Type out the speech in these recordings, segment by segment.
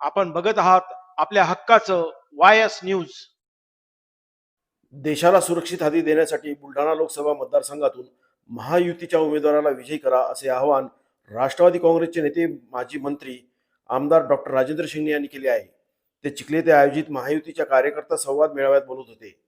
आपण बघत आहात आपल्या हक्काचं वाय एस न्यूज. देशाला सुरक्षित हाती देण्यासाठी बुलढाणा लोकसभा मतदारसंघातून महायुतीच्या उमेदवाराला विजयी करा असे आवाहन राष्ट्रवादी काँग्रेसचे नेते माजी मंत्री आमदार डॉक्टर राजेंद्र शिंगणे यांनी केले आहे. ते चिखले येथे आयोजित महायुतीच्या कार्यकर्ता संवाद मेळाव्यात बोलत होते.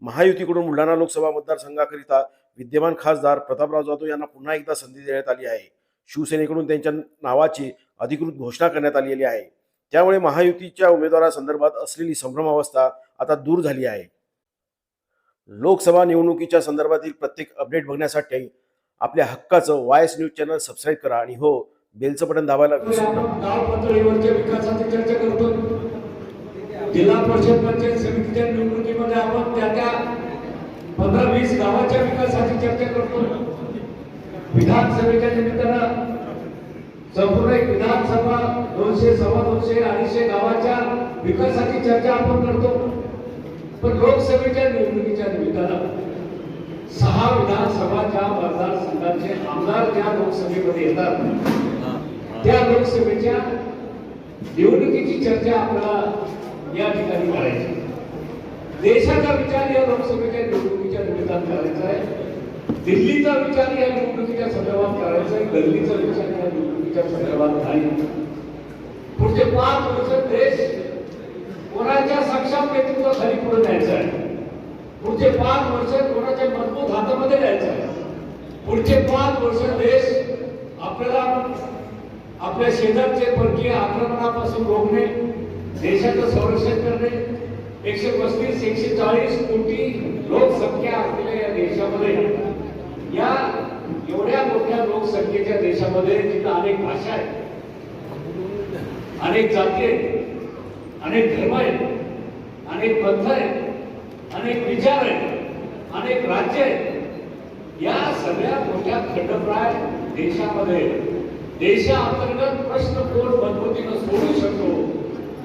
महायुतीकडून बुलढाणा लोकसभा मतदारसंघाकरिता विद्यमान खासदार प्रतापराव जाधव यांना पुन्हा एकदा संधी देण्यात आली आहे. शिवसेनेकडून त्यांच्या नावाची अधिकृत घोषणा करण्यात आलेली आहे. त्यामुळे महायुतीच्या उमेदवारासंदर्भात असलेली संभ्रमावस्था आता दूर झाली आहे. लोकसभा निवडणुकीच्या संदर्भातील प्रत्येक अपडेट बघण्यासाठी आपल्या हक्काचं Y S news channel subscribe करा आणि हो बेलचं बटन दाबायला विसरू नका. जिल्हा परिषद पंचायत समितीच्या निवडणुकीमध्ये आपण त्या त्या पंधरा वीस गावाच्या विकासाची चर्चा करतो विधानसभेच्या निमित्तानं संपूर्ण एक विधानसभा दोनशे सव्वा दोनशे अडीचशे गावाच्या विकासाची चर्चा आपण करतो. पण लोकसभेच्या निवडणुकीच्या निमित्तानं सहा विधानसभाच्या मतदारसंघाचे आमदार ज्या लोकसभेमध्ये येतात त्या लोकसभेच्या निवडणुकीची चर्चा आपल्याला या ठिकाणी करायची. देशाचा विचार या लोकसभेच्या निवडणुकीच्या निमित्तानं करायचा आहे. दिल्लीचा विचार या निवडणुकीच्या संदर्भात करायचा आहे. गल्लीचा विचार या नाही पुढचे पाच वर्ष देश कोणाच्या सक्षम नेतृत्वाखाली पुढे न्यायचा आहे? पुढचे पाच वर्ष कोणाच्या मजबूत हातामध्ये द्यायचं आहे? पुढचे पाच वर्ष देश आपल्याला आपल्या शेजारचे परकीय आक्रमणापासून रोखणे देशाचं संरक्षण करणे एकशे पस्तीस एकशे चाळीस कोटी लोकसंख्या असलेल्या या देशामध्ये या एवढ्या मोठ्या लोकसंख्येच्या देशामध्ये जिथं अनेक भाषा आहेत. अनेक जाती आहेत अनेक धर्म आहेत अनेक पंथ आहेत अनेक विचार आहेत अनेक राज्य आहेत. या सगळ्या मोठ्या खंडप्राय देशामध्ये देशाअंतर्गत प्रश्न कोण मजबूतीनं सोडू शकतो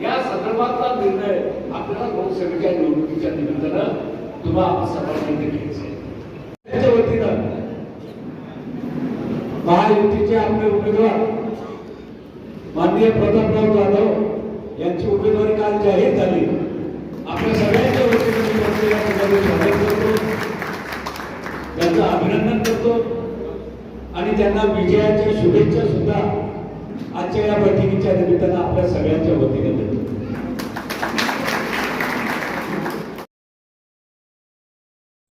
या संदर्भातला निर्णय आपल्याला लोकसभेच्या निवडणुकीच्या निमित्तानं तुम्हाला सभागृहात घ्यायचा त्याच्या वतीनं महायुतीचे आपले उमेदवार माननीय प्रतापराव जाधव यांची उमेदवारी काल जाहीर झाली. आपल्या सगळ्यांच्या वतीने स्वागत करतो. त्यांचं अभिनंदन करतो. आणि त्यांना विजयाच्या शुभेच्छा सुद्धा आजच्या या बैठकीच्या निमित्तानं आपल्या सगळ्यांच्या वतीने देतो.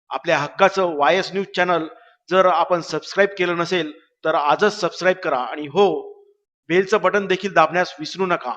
आपल्या हक्काचं वाय एस न्यूज चॅनल जर आपण सबस्क्राईब केलं नसेल तर आजच सबस्क्राईब करा. आणि हो बेलचं बटन देखील दाबण्यास विसरू नका.